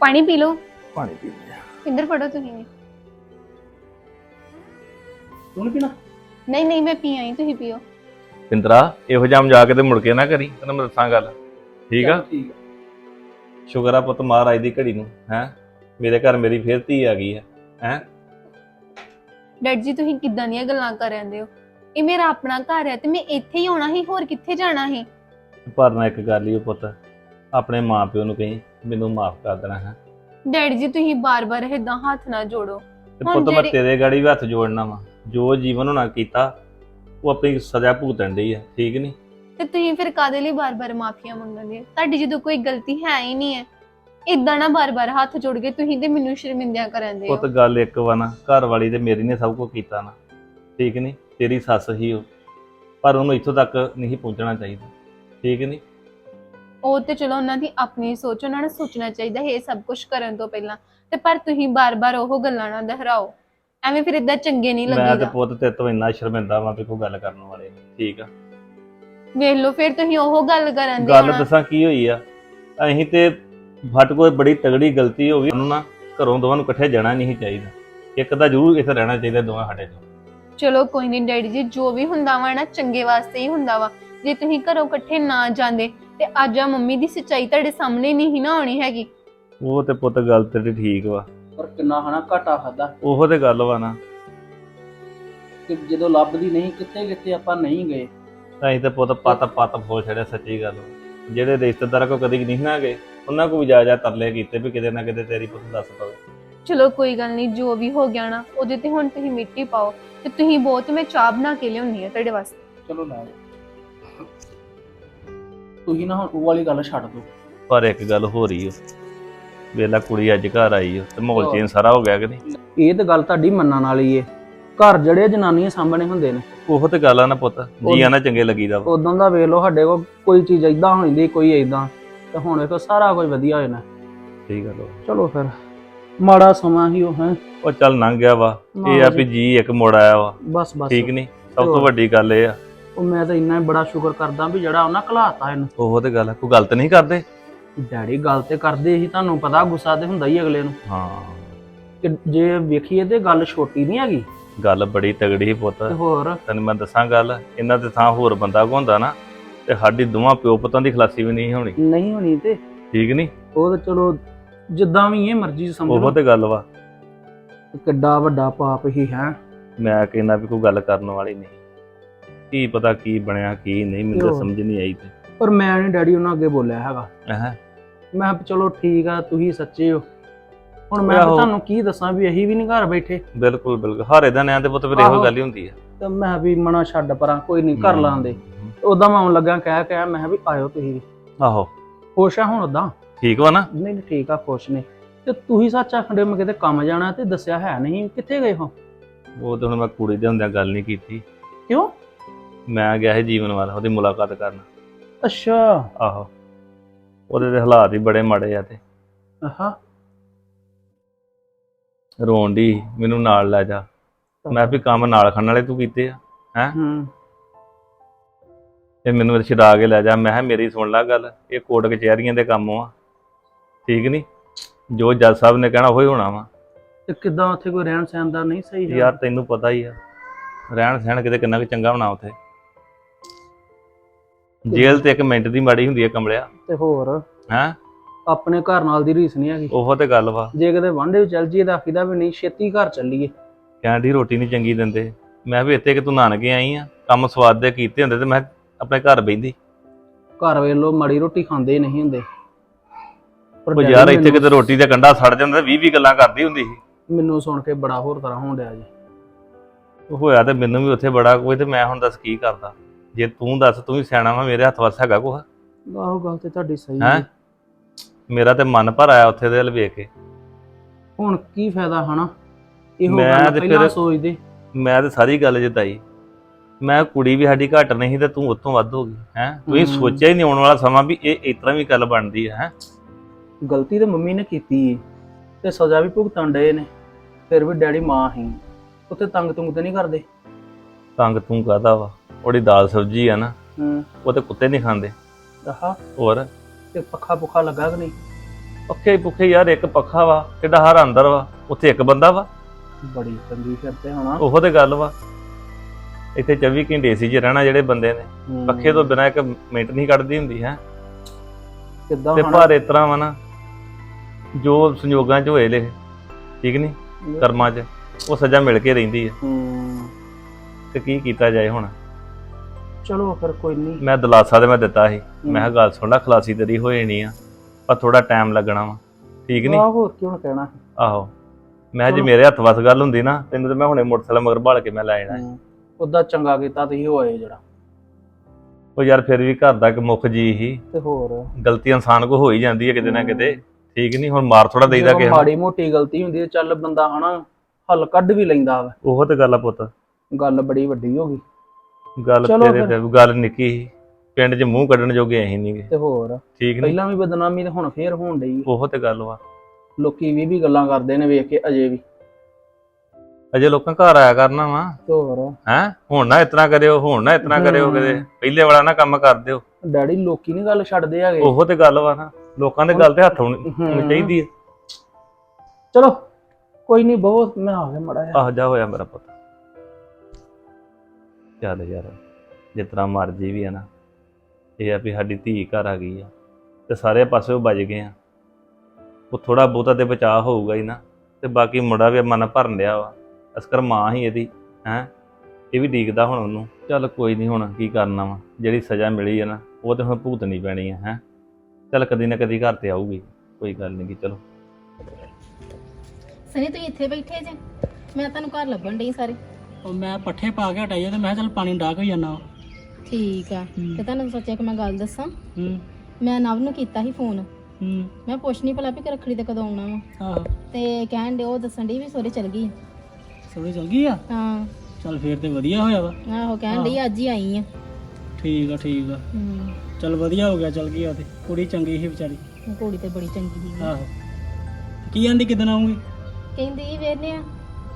ਪਾਣੀ ਪੀ ਲਓ। ਪਾਣੀ ਪੀ ਲਿਆ। ਇੰਦਰ ਫੜੋ ਤੁਸੀਂ ਵੀ। ਤੂੰ ਨੀ ਪੀਣਾ? ਨਹੀਂ ਨਹੀਂ ਮੈਂ ਪੀ ਆਈ ਤੁਸੀਂ ਪੀਓ। ਪਿੰਦਰਾ ਇਹੋ ਜਾਮ ਜਾ ਕੇ ਤੇ ਮੁੜ ਕੇ ਨਾ ਕਰੀ ਤੈਨੂੰ ਮੈਂ ਦੱਸਾਂ ਗੱਲ। ਠੀਕ ਆ? ਚੱਲ ਠੀਕ ਆ। ਸ਼ੁਕਰ ਆ ਪੁੱਤ ਮਹਾਰਾਜ ਦੀ ਘੜੀ ਨੂੰ ਹੈ? ਮੇਰੇ ਘਰ ਮੇਰੀ ਫੇਰ ਧੀ ਆ ਗਈ ਹੈ? ਡੈਡੀ ਜੀ ਤੁਸੀਂ ਕਿੱਦਾਂ ਦੀਆਂ ਗੱਲਾਂ ਕਰ ਰਹੇ ਹੋ? ਇਹ ਮੇਰਾ ਆਪਣਾ ਘਰ ਹੈ ਤੇ ਮੈਂ ਇੱਥੇ ਹੀ ਆਉਣਾ ਸੀ ਹੋਰ ਕਿੱਥੇ ਜਾਣਾ ਸੀ? ਪਰ ਨਾ ਇੱਕ ਗੱਲ ਹੀ ਪੁੱਤ ਆਪਣੇ ਮਾਪਿਓ ਨੂੰ ਕਹੀਂ ਮੈਨੂੰ ਮਾਫ ਕਰ ਦੇਣਾ ਹੈ? ਡੈਡੀ ਜੀ ਤੁਸੀਂ ਬਾਰ-ਬਾਰ ਏਦਾਂ ਹੱਥ ਨਾ ਜੋੜੋ। ਤੇ ਹੁਣ ਪੁੱਤ ਮੈਂ ਜਿਹੜੀ- ਤੇਰੇ ਗਾੜੀ ਵੀ ਹੱਥ ਜੋੜਨਾ ਵਾ। ਜੋ ਜੀਵਨ ਉਹਨਾਂ ਕੀਤਾ ਉਹ ਆਪਣੀ ਸਜ਼ਾ ਭੁਗਤਣ ਡਈ ਆ ਠੀਕ ਨਹੀਂ? ਤੇ ਤੁਸੀਂ ਫਿਰ ਕਾਦੇ ਲਈ ਬਾਰ-ਬਾਰ ਮਾਫੀਆਂ ਮੰਗਦੇ ਹੋ ਤੁਹਾਡੀ ਜਦੋਂ ਕੋਈ ਗਲਤੀ ਹੈ ਹੀ ਨਹੀਂ ਹੈ ਇਦਾਂ ਨਾ ਬਾਰ-ਬਾਰ ਹੱਥ ਜੋੜ ਕੇ ਤੁਸੀਂ ਤੇ ਮੈਨੂੰ ਸ਼ਰਮਿੰਦਿਆਂ ਕਰਾਂਦੇ ਹੋ। ਪੁੱਤ ਗੱਲ ਇੱਕ ਵਾ ਨਾ ਘਰ ਵਾਲੀ ਤੇ ਮੇਰੀ ਨੇ ਸਭ ਕੁਝ ਕੀਤਾ ਨਾ ਠੀਕ ਨਹੀਂ? ਤੇਰੀ ਸੱਸ ਹੀ ਉਹ ਪਰ ਉਹਨੂੰ ਇੱਥੋਂ ਤੱਕ ਨਹੀਂ ਪਹੁੰਚਣਾ ਚਾਹੀਦਾ ਠੀਕ ਨਹੀਂ? ਉਹ ਤੇ ਚਲੋ ਉਹਨਾਂ ਦੀ ਆਪਣੀ ਸੋਚ ਉਹਨਾਂ ਨੂੰ ਸੋਚਣਾ ਚਾਹੀਦਾ ਹੈ ਇਹ ਸਭ ਕੁਝ ਕਰਨ ਤੋਂ ਪਹਿਲਾਂ। ਤੇ ਪਰ ਤੁਸੀਂ ਬਾਰ-ਬਾਰ ਉਹ ਗੱਲਾਂ ਨਾ ਦੁਹਰਾਓ। ਐਵੇਂ ਫਿਰ ਇਦਾਂ ਚੰਗੇ ਨਹੀਂ ਮੈਂ ਤੇ ਪੁੱਤ ਤੇਰੇ ਤੋਂ ਇੰਨਾ ਸ਼ਰਮਿੰਦਾ ਵਾਂ ਵੀ ਕੋਈ ਗੱਲ ਕਰਨ ਵਾਲੇ। ਠੀਕ ਆ। ਵੇਖ ਲਓ ਫਿਰ ਤੁਸੀਂ ਉਹ ਗੱਲ ਕਰਨ ਦੇ ਗੱਲ ਦੱਸਾਂ ਕੀ ਹੋਈ ਆ ਅਸੀਂ ਤੇ ਫਟ ਕੋਈ ਬੜੀ ਤਗੜੀ ਗਲਤੀ ਹੋ ਗਈ ਉਹਨੂੰ ਨਾ ਘਰੋਂ ਦੋਵਾਂ ਨੂੰ ਇਕੱਠੇ ਜਾਣਾ ਨਹੀਂ ਚਾਹੀਦਾ। ਇੱਕ ਤਾਂ ਜ਼ਰੂਰ ਇੱਥੇ ਰਹਿਣਾ ਚਾਹੀਦਾ ਦੋਵਾਂ ਸਾਡੇ ਤੋਂ। ਚਲੋ ਕੋਈ ਨਹੀਂ ਡੈਡੀ ਜੀ ਜੋ ਵੀ ਹੁੰਦਾ ਵਾ ਨਾ ਚੰਗੇ ਵਾਸਤੇ ਹੀ ਹੁੰਦਾ ਵਾ। ਜੇ ਤੁਸੀਂ ਘਰੋਂ ਇਕੱਠੇ ਨਾ ਜਾਂਦੇ ਤੇ ਅੱਜ ਆ ਮੰਮੀ ਦੀ ਸੱਚਾਈ ਤੁਹਾਡੇ ਸਾਹਮਣੇ ਨਹੀਂ ਸੀ ਨਾ ਆਉਣੀ ਹੈਗੀ। ਉਹ ਤੇ ਪੁੱਤ ਗੱਲ ਤੇਰੀ ਠੀਕ ਵਾ। ਪਰ ਕਿੰਨਾ ਹਨਾ ਘਾਟਾ ਖਾਦਾ ਉਹੋ ਤੇ ਗੱਲ ਵਾ ਨਾ। ਕਿ ਜਦੋਂ ਲੱਭਦੀ ਨਹੀਂ ਕਿੱਥੇ ਕਿੱਥੇ ਆਪਾਂ ਨਹੀਂ ਗਏ। ਤੇ ਪੁੱਤ ਪੱਤ ਪੱਤ ਫੋਲ ਛੜਿਆ ਸੱਚੀ ਗੱਲ। ਜਿਹੜੇ ਰਿਸ਼ਤੇਦਾਰਾਂ ਕੋ ਕਦੀ ਨਹੀਂ ਨਾ ਗਏ ਉਹਨਾਂ ਕੋ ਵੀ ਜਾ ਜਾ ਤਰਲੇ ਕੀਤੇ ਵੀ ਕਿਤੇ ਨਾ ਕਿਤੇ ਤੇਰੀ ਪੁੱਤ ਦੱਸ ਪਵੇ। ਚਲੋ ਕੋਈ ਗੱਲ ਨਹੀਂ ਜੋ ਵੀ ਹੋ ਗਿਆ ਨਾ ਉਹਦੇ ਤੇ ਹੁਣ ਤੁਸੀਂ ਮਿੱਟੀ ਪਾਓ ਤੇ ਤੁਸੀਂ ਬਹੁਤ ਮੈਂ ਚਾਹ ਬਣਾ ਕੇ ਲਿਆਉਣੀ ਆ ਤੁਹਾਡੇ ਵਾਸਤੇ। ਚਲੋ ਲੈ। ਤੁਸੀਂ ਨਾ ਹੁਣ ਉਹ ਵਾਲੀ ਗੱਲ ਛੱਡ ਦਿਓ। ਪਰ ਇੱਕ ਗੱਲ ਹੋ ਰਹੀ ਓ ਵੇਲਾ ਕੁੜੀ ਅੱਜ ਘਰ ਆਈ ਓ ਤੇ ਮਾਹੌਲ ਚੇਂਜ ਸਾਰਾ ਹੋ ਗਿਆ ਕਿ ਨਹੀਂ? ਇਹ ਤਾਂ ਗੱਲ ਤੁਹਾਡੀ ਮੰਨਣ ਵਾਲੀ ਏ। ਘਰ ਜਿਹੜੇ ਜਨਾਨੀਆਂ ਸਾਹਮਣੇ ਹੁੰਦੇ ਨੇ। ਉਹੋ ਤੇ ਗੱਲ ਆ ਨਾ ਪੁੱਤ ਜੀਆਂ ਨਾ ਚੰਗੇ ਲੱਗੀਦਾ ਵਾ। ਉਦੋਂ ਦਾ ਵੇਖ ਲਓ ਸਾਡੇ ਕੋਲ ਕੋਈ ਚੀਜ਼ ਇਦਾਂ ਹੁੰਦੀ ਕੋਈ ਇਦਾਂ ਤੇ ਹੁਣ ਵੇਖੋ ਸਾਰਾ ਕੁਝ ਵਧੀਆ ਹੋ ਜਾਣਾ ਠੀਕ ਗੱਲ ਵਾ। ਚਲੋ ਫਿਰ ਮਾੜਾ ਸਮਾਂ ਹੀ ਉਹ ਹੈ। ਉਹ ਚੱਲ ਲੰਘ ਗਿਆ ਵਾ। ਇਹ ਆ ਵੀ ਜੀ ਇੱਕ ਮੋੜ ਆਇਆ ਵਾ। ਬਸ ਬਸ। ਠੀਕ ਨਹੀਂ? ਸਭ ਤੋਂ। ਵੱਡੀ ਗੱਲ ਇਹ ਆ। ਉਹ ਮੈਂ ਤਾਂ ਇੰਨਾ ਹੀ ਬੜਾ ਸ਼ੁਕਰ ਕਰਦਾ ਵੀ ਜਿਹੜਾ ਉਹਨਾਂ ਘਲਾਤਾ ਇਹਨੂੰ। ਉਹੋ ਤੇ ਗੱਲ ਆ, ਕੋਈ ਗਲਤ ਨਹੀਂ ਕਰਦੇ। ਡੈਡੀ ਗੱਲ ਤੇ ਕਰਦੇ ਹੀ ਤੁਹਾਨੂੰ ਪਤਾ ਗੁੱਸਾ ਤੇ ਹੁੰਦਾ ਹੀ ਅਗਲੇ ਨੂੰ। ਹਾਂ। ਕਿ ਜੇ ਵੇਖੀਏ ਤੇ ਗੱਲ ਛੋਟੀ ਨਹੀਂ ਹੈਗੀ। ਗੱਲ ਬੜੀ ਤਗੜੀ ਸੀ ਪੁੱਤ। ਤੇ ਹੋਰ? ਤੈਨੂੰ ਮੈਂ ਦੱਸਾਂ ਗੱਲ ਇਹਨਾਂ ਦੇ ਥਾਂ ਹੋਰ ਬੰਦਾ ਹੁੰਦਾ ਨਾ ਤੇ ਸਾਡੀ ਦੋਵਾਂ ਪਿਓ ਪੁੱਤਾਂ ਦੀ ਖਲਾਸੀ ਵੀ ਨਹੀਂ ਹੋਣੀ। ਨਹੀਂ ਹੋਣੀ ਤੇ। ਠੀਕ ਨਹੀਂ? ਉਹ ਤਾਂ ਚਲੋ ਜਿੱਦਾਂ ਵੀ ਇਹ ਮਰਜ਼ੀ ਸਮਝ ਉਹੋ ਲਓ ਤੇ ਗੱਲ ਵਾ। ਕਿੱਡਾ ਵੱਡਾ ਪਾਪ ਹੀ ਹੈ। ਮੈਂ ਕਹਿੰਦਾ ਵੀ ਕੋਈ ਗੱਲ ਕਰਨ ਵਾਲੀ ਨਹੀਂ। ਕੀ ਪਤਾ ਕੀ ਬਣਿਆ ਕੀ ਨਹੀਂ ਮੈਨੂੰ ਤਾਂ। ਸਮਝ ਨਹੀਂ ਆਈ ਤੇ। ਪਰ ਮੈਂ ਨਹੀਂ ਡੈਡੀ ਉਹਨਾਂ ਅੱਗੇ ਬੋਲਿਆ ਹੈਗਾ। ਹੈਂ? ਮੈਂ ਕਿਹਾ ਚਲੋ ਠੀਕ ਆ ਤੁਸੀਂ ਸੱਚੇ ਹੋ। ਹੁਣ ਮੈਂ ਆਹੋ। ਤੁਹਾਨੂੰ ਕੀ ਦੱਸਾਂ ਵੀ ਅਸੀਂ ਵੀ ਨਹੀਂ ਘਰ ਬੈਠੇ। ਬਿਲਕੁਲ ਬਿਲਕੁਲ। ਹਾਰੇ ਦਾ ਨਿਆਂ ਤੇ ਪੁੱਤ ਫਿਰ ਇਹੋ ਆਹੋ। ਗੱਲ ਹੀ ਹੁੰਦੀ ਆ। ਤੇ ਮੈਂ ਵੀ ਮਨਾ ਛੱਡ ਪਰਾਂ ਕੋਈ ਨਹੀਂ ਘਰ ਲਾਉਂਦੇ ਉਦਾਂ ਮੈਂ ਆਉਣ ਲੱਗਾ ਕਹਿ ਕਹਿ ਮੈਂ ਕਿਹਾ ਵੀ ਆਇਓ ਤੁਸੀਂ ਵੀ। ਆਹੋ। ਖੁਸ਼ ਆ ਹੁਣ ਉਦਾਂ ਠੀਕ ਵਾ ਨਾ? ਨਹੀਂ ਨਹੀਂ ਠੀਕ ਆ ਖੁਸ਼ ਨੇ। ਤੇ ਤੁਸੀਂ ਸੱਚ ਆਖਦੇ ਮੈਂ ਕਿਤੇ ਕੰਮ ਜਾਣਾ ਤੇ ਦੱਸਿਆ ਹੈ ਨਹੀਂ। ਕਿੱਥੇ ਗਏ ਹੋ? ਉਹ ਤਾਂ ਹੁਣ ਮੈਂ ਕੁੜੀ ਦੇ ਹੁੰਦਿਆਂ ਗੱਲ ਨਹੀਂ ਕੀਤੀ। ਕਿਉਂ? ਮੈਂ ਗਿਆ ਸੀ ਜੀਵਨ ਵਾਲਾ ਉਹਦੀ ਮੁਲਾਕਾਤ ਕਰਨ। ਅੱਛਾ। ਆਹੋ। ਉਹਦੇ ਦੇ ਹਾਲਾਤ ਹੀ ਬੜੇ ਮਾੜੇ ਆ ਤੇ। ਆਹਾ। ਰੋਣ ਦੀ ਮੈਨੂੰ ਨਾਲ ਲੈ ਜਾ। ਮੈਂ ਵੀ ਕੰਮ ਨਾਲ ਖਾਣ ਵਾਲੇ ਤੂੰ ਕੀਤੇ ਆ ਹੂੰ? ਤੇ ਮੈਨੂੰ ਛਡਾ ਕੇ ਲੈ ਜਾ। ਮੈਂ ਕਿਹਾ ਮੇਰੀ ਸੁਣ ਲੈ ਗੱਲ ਇਹ ਕੋਰਟ ਕਚਹਿਰੀਆਂ ਦੇ ਕੰਮ ਆ। ਠੀਕ ਨਹੀਂ ਜੋ ਜੱਜ ਸਾਹਿਬ ਨੇ ਕਹਿਣਾ ਉਹੀ ਹੋਣਾ ਵਾ। ਤੇ ਕਿਦਾਂ ਉੱਥੇ ਕੋਈ ਰਹਿਣ ਸਹਿਣ ਦਾ ਨਹੀਂ ਸਹੀ ਹੈ ਯਾਰ ਤੈਨੂੰ ਪਤਾ ਹੀ ਆ। ਰਹਿਣ ਸਹਿਣ ਕਿਤੇ ਕਿੰਨਾ ਕੁ ਚੰਗਾ ਹੋਣਾ ਉੱਥੇ। ਜੇਲ੍ਹ ਤੇ ਇੱਕ ਮਿੰਟ ਦੀ ਮਾੜੀ ਹੁੰਦੀ ਹੈ ਕਮਲਿਆ ਤੇ ਹੋਰ? ਹੈ? ਆਪਣੇ ਘਰ ਨਾਲ ਦੀ ਰੀਸ ਨਹੀਂ ਹੈਗੀ। ਉਹੋ ਤੇ ਗੱਲ ਵਾ। ਜੇ ਕਿਤੇ ਵਾਂਡੇ ਵਿੱਚ ਚੱਲ ਜੀਏ ਤਾਂ ਆਖੀਦਾ ਵੀ ਨਹੀਂ ਛੇਤੀ ਘਰ ਚੱਲੀਏ। ਕਹਿੰਦੀ ਰੋਟੀ ਨਹੀਂ ਚੰਗੀ ਦਿੰਦੇ। ਮੈਂ ਵੀ ਇੱਥੇ ਕਿ ਤੂੰ ਨਾਨਕੇ ਆਈ ਆ ਕੰਮ ਸਵਾਦ ਦੇ ਕੀਤੇ ਹੁੰਦੇ ਤੇ ਮੈਂ ਆਪਣੇ ਘਰ ਬੈਂਦੀ ਘਰ ਵੇਲੋ ਮੜੀ ਰੋਟੀ ਖਾਂਦੇ ਨਹੀਂ ਹੁੰਦੇ। ਪਰ ਯਾਰ ਇੱਥੇ ਕਿਤੇ ਰੋਟੀ ਦਾ ਕੰਡਾ ਸੜ ਜਾਂਦਾ 20 20 ਗੱਲਾਂ ਕਰਦੀ ਹੁੰਦੀ ਸੀ। ਮੈਨੂੰ ਸੁਣ ਕੇ ਬੜਾ ਹੋਰ ਤਰ੍ਹਾਂ ਹੋਣ ਡਿਆ ਜੀ। ਉਹ ਹੋਇਆ ਤੇ ਮੈਨੂੰ ਵੀ ਉੱਥੇ ਬੜਾ ਕੋਈ ਤੇ ਮੈਂ ਹੁਣ ਦੱਸ ਕੀ ਕਰਦਾ। ਜੇ ਤੂੰ ਦੱਸ ਤੂੰ ਵੀ ਸਿਆਣਾ ਵਾ ਮੇਰੇ ਹੱਥ ਵਸ ਹੈਗਾ ਕੁਛ? ਆਹੋ ਗੱਲ ਤੇ ਤੁਹਾਡੀ ਸਹੀ ਹੈਂ? ਹੈ। ਮੇਰਾ ਤੇ ਮਨ ਭਰ ਆਇਆ ਉੱਥੇ ਦੇ ਵੱਲ ਵੇਖ ਕੇ। ਹੁਣ ਕੀ ਫਾਇਦਾ ਹਨਾ? ਇਹੋ ਮੈਂ ਗੱਲ ਤੇ ਪਹਿਲਾਂ ਫਿਰ- ਸੋਚਦੇ। ਮੈਂ ਤੇ ਸਾਰੀ ਗੱਲ ਜਿਤਾਈ ਮੈਂ ਕੁੜੀ ਵੀ ਸਾਡੀ ਘੱਟ ਨਹੀਂ ਤੇ ਤੂੰ ਉੱਥੋਂ ਵੱਧ ਹੋ ਗਈ ਹੈ? ਤੂੰ ਇਹ ਹਮ। ਸੋਚਿਆ ਹੀ ਨਹੀਂ ਆਉਣ ਵਾਲਾ ਸਮਾਂ ਵੀ ਇਹ ਇਸ ਤਰ੍ਹਾਂ ਵੀ ਗੱਲ ਬਣਦੀ ਹੈ ਹੈਂ? ਗਲਤੀ ਤੇ ਮੰਮੀ ਨੇ ਕੀਤੀ ਏ ਤੇ ਸਜ਼ਾ ਵੀ ਭੁਗਤਣ ਡਏ ਨੇ ਫਿਰ ਵੀ ਡੈਡੀ ਮਾਂ ਹੀ ਉੱਥੇ ਤੰਗ ਤੁੰਗ ਤੇ ਨਹੀਂ ਕਰਦੇ? ਤੰਗ ਤੂੰ ਕਾਹਦਾ ਵਾ? ਉਹਦੀ ਦਾਲ ਸਬਜੀ ਆ ਨਾ ਹੂੰ। ਉਹ ਤੇ ਕੁੱਤੇ ਨਹੀਂ ਖਾਂਦੇ। ਆਹਾ। ਹੋਰ? ਤੇ ਪੱਖਾ ਪੁੱਖਾ ਲੱਗਾ ਕਿ ਨਹੀਂ? ਪੱਖੇ ਪੁੱਖੇ ਯਾਰ ਇੱਕ ਪੱਖਾ ਵਾ ਕਿੱਡਾ ਹਰ ਅੰਦਰ ਵਾ ਉੱਥੇ ਇੱਕ ਬੰਦਾ ਵਾ। ਬੜੀ ਚੰਗੀ ਫਿਰ ਤੇ ਹੋਣਾ। ਉਹੋ ਤੇ ਗੱਲ ਵਾ। ਇੱਥੇ 24 ਘੰਟੇ ਏਸੀ 'ਚ ਰਹਿਣਾ ਜਿਹੜੇ ਬੰਦੇ ਨੇ। ਹੂੰ। ਪੱਖੇ ਤੋਂ ਬਿਨਾਂ ਇੱਕ ਮਿੰਟ ਨਹੀਂ ਕੱਢਦੀ ਹੁੰਦੀ ਹੈ। ਕਿੱਦਾਂ ਤੇ ਹੋਣਾ? ਪਰ ਇਸ ਤਰ੍ਹਾਂ ਵਾ ਨਾ ਜੋ ਸੰਯੋਗਾਂ 'ਚ ਹੋਏ ਲੈ ਠੀਕ ਨਹੀਂ? ਕਰਮਾਂ 'ਚ ਉਹ ਸਜ਼ਾ ਮਿਲ ਕੇ ਰਹਿੰਦੀ ਹੈ ਹੂੰ। ਤੇ ਕੀ ਕੀਤਾ ਜਾਏ ਹੁਣ? ਚਲੋ ਫਿਰ ਕੋਈ ਨਹੀਂ ਮੈਂ ਦਲਾਸਾ ਤੇ ਮੈਂ ਦਿੱਤਾ ਸੀ। ਮੈਂ ਕਿਹਾ ਗੱਲ ਸੁਣ ਲੈ ਖਲਾਸੀ ਤੇਰੀ ਹੋ ਜਾਣੀ ਆ ਪਰ ਥੋੜਾ ਟਾਈਮ ਲੱਗਣਾ ਵਾ। ਠੀਕ ਨਹੀਂ ਆਹ ਹੋਰ ਕਿਉਂ ਕਹਿਣਾ ਆਹੋ। ਮੈਂ ਜੇ। ਮੇਰੇ ਹੱਥ ਵਸ ਗੱਲ ਹੁੰਦੀ ਨਾ ਤੈਨੂੰ ਤੇ ਮੈਂ ਹੁਣੇ ਮੋਟਰਸਾਈਕਲ ਮਗਰ ਭਾਲ ਕੇ ਮੈਂ ਲੈ ਜਾਣਾ। ਉਦਾਂ ਚੰਗਾ ਕੀਤਾ ਤੁਸੀਂ ਹੋਏ ਜਿਹੜਾ। ਉਹ ਯਾਰ ਫਿਰ ਵੀ ਘਰ ਦਾ ਇੱਕ ਮੁੱਖ ਜੀ ਹੀ ਤੇ ਹੋਰ? ਗਲਤੀ ਇਨਸਾਨ ਕੋ ਹੋ ਹੀ ਜਾਂਦੀ ਹੈ ਕਿਤੇ ਨਾ ਕਿਤੇ। ਠੀਕ ਨਹੀਂ ਹੁਣ ਮਾਰ ਥੋੜਾ ਦੇਈਦਾ ਕਿਸੇ ਮਾੜੀ ਮੋਟੀ ਗਲਤੀ ਹੁੰਦੀ ਹੈ ਚੱਲ ਬੰਦਾ ਹਨਾ ਹੱਲ ਕੱਢ ਵੀ ਲੈਂਦਾ ਵਾ। ਉਹ ਤੇ ਗੱਲ ਆ ਪੁੱਤ। ਗੱਲ ਬੜੀ ਵੱਡੀ ਹੋ ਗਈ। ਗੱਲ ਚਲੋ ਤੇਰੇ ਫਿਰ। ਤੇ ਗੱਲ ਨਿੱਕੀ ਸੀ। ਪਿੰਡ 'ਚ ਮੂੰਹ ਕੱਢਣ ਜੋਗੇ ਅਸੀਂ ਨਹੀਂਗੇ ਤੇ ਹੋਰ। ਠੀਕ ਨਹੀਂ ਪਹਿਲਾਂ ਵੀ ਬਦਨਾਮੀ ਤੇ ਹੁਣ ਫੇਰ ਹੋਣ ਡਈ। ਉਹ ਤੇ ਗੱਲ ਵਾ। ਲੋਕੀ ਵੀ ਵੀ ਗੱਲਾਂ ਕਰਦੇ ਨੇ ਵੇਖ ਕੇ ਅਜੇ ਵੀ। ਅਜੇ ਲੋਕਾਂ ਘਰ ਆਇਆ ਕਰਨਾ ਵਾ। ਤੇ ਹੋਰ। ਹੈ? ਹੁਣ ਨਾ ਇਤਨਾ ਕਰਿਓ ਹੁਣ ਨਾ ਇਤਨਾ ਕਰਿਓ ਹਮ। ਕਿਤੇ। ਪਹਿਲੇ ਵਾਲਾ ਨਾ ਕੰਮ ਕਰ ਦਿਓ। ਡੈਡੀ ਲੋਕੀ ਨਹੀਂ ਗੱਲ ਛੱਡਦੇ ਹੈਗੇ। ਉਹ ਤੇ ਗੱਲ ਵਾ ਨਾ। ਲੋਕਾਂ ਦੇ ਗੱਲ ਤੇ ਹੱਥ ਹੋਣੀ ਹੋਣੀ ਹਮ। ਚਾਹੀਦੀ ਹੈ ਚਲੋ ਕੋਈ ਨਹੀਂ ਬਹੁਤ ਮੈਂ ਆ ਗਿਆ ਮੜਾ ਆਹ ਜਾ ਹੋਇਆ ਮੇਰਾ ਪੁੱਤ। ਚੱਲ ਯਾਰ ਜਿਸ ਤਰ੍ਹਾਂ ਮਰਜ਼ੀ ਵੀ ਆ ਨਾ। ਇਹ ਆ ਵੀ ਸਾਡੀ ਧੀ ਘਰ ਆ ਗਈ ਆ ਤੇ ਸਾਰੇ ਪਾਸੇ ਬਚ ਗਏ ਆ। ਉਹ ਥੋੜਾ ਬਹੁਤਾ ਤੇ ਬਚਾਅ ਹੋਊਗਾ ਹੀ ਨਾ, ਤੇ ਬਾਕੀ ਮੁੰਡਾ ਵੀ ਮਨ ਭਰਨ ਲਿਆ ਵਾ। ਅਸਕਰ ਮਾਂ ਹੀ ਇਹਦੀ, ਹੈ, ਇਹ ਵੀ ਡੀਕਦਾ ਹੁਣ ਉਹਨੂੰ, ਚੱਲ ਕੋਈ ਨਹੀਂ ਹੁਣ ਕੀ ਕਰਨਾ ਵਾ, ਜਿਹੜੀ ਸਜ਼ਾ ਮਿਲੀ ਆ ਨਾ, ਉਹ ਤੇ ਹੁਣ ਭੁਗਤਣੀ ਪੈਣੀ ਆ, ਹੈ। ਚੱਲ ਕਦੀ ਨਾ ਕਦੀ ਘਰ ਤੇ ਆਊਗੀ, ਕੋਈ ਗੱਲ ਨਹੀਂ ਚਲੋ। ਸਨੀ, ਤੁਸੀਂ ਇੱਥੇ ਬੈਠੇ ਜੇ, ਮੈਂ ਤੁਹਾਨੂੰ ਘਰ ਲੱਭਣ ਡਈ ਸਾਰੇ। ਉਹ ਮੈਂ ਪੱਠੇ ਪਾ ਕੇ ਹਟਾਈਆ ਤੇ ਮੈਂ ਕਿਹਾ ਚੱਲ ਪਾਣੀ ਡਾਕ ਹੀ ਜਾਣਾ ਠੀਕ ਆ। ਤੇ ਤੁਹਾਨੂੰ ਸੋਚਿਆ ਕਿ ਮੈਂ ਗੱਲ ਦੱਸਾਂ? ਹੂੰ। ਮੈਂ ਨਵ ਨੂੰ ਕੀਤਾ ਸੀ ਫੋਨ। ਹੂੰ। ਮੈਂ ਪੁੱਛਣੀ ਭਲਾ ਵੀ ਕਿ ਰੱਖੜੀ ਤੇ ਕਦੋਂ ਆਉਣਾ ਵਾ। ਆਹੋ। ਤੇ ਕਹਿਣ ਦੇ ਉਹ ਦੱਸਣ ਡਈ ਵੀ ਸੋਰੇ ਚਲ ਗਈ ਸੋਰੀ ਚਲ ਗਈ ਆ? ਹਾਂ। ਚੱਲ ਫੇਰ ਤੇ ਵਧੀਆ ਹੋਇਆ ਵਾ। ਆਹੋ ਕਹਿਣ ਡਈ ਅੱਜ ਹੀ ਆਈ ਆ। ਠੀਕ ਆ ਠੀਕ ਆ। ਹੂੰ। ਚੱਲ ਵਧੀਆ ਹੋ ਗਿਆ ਚੱਲ ਗਈ ਆ ਤੇ। ਕੁੜੀ ਚੰਗੀ ਸੀ ਵਿਚਾਰੀ। ਉਹ ਕੁੜੀ ਤੇ ਬੜੀ ਚੰਗੀ ਸੀ। ਆਹੋ। ਕੀ ਆਂਦੀ ਕਿਦਨ ਆਉਂਗੀ ਕਹਿੰਦੀ ਵੇਖਨੇ ਆ।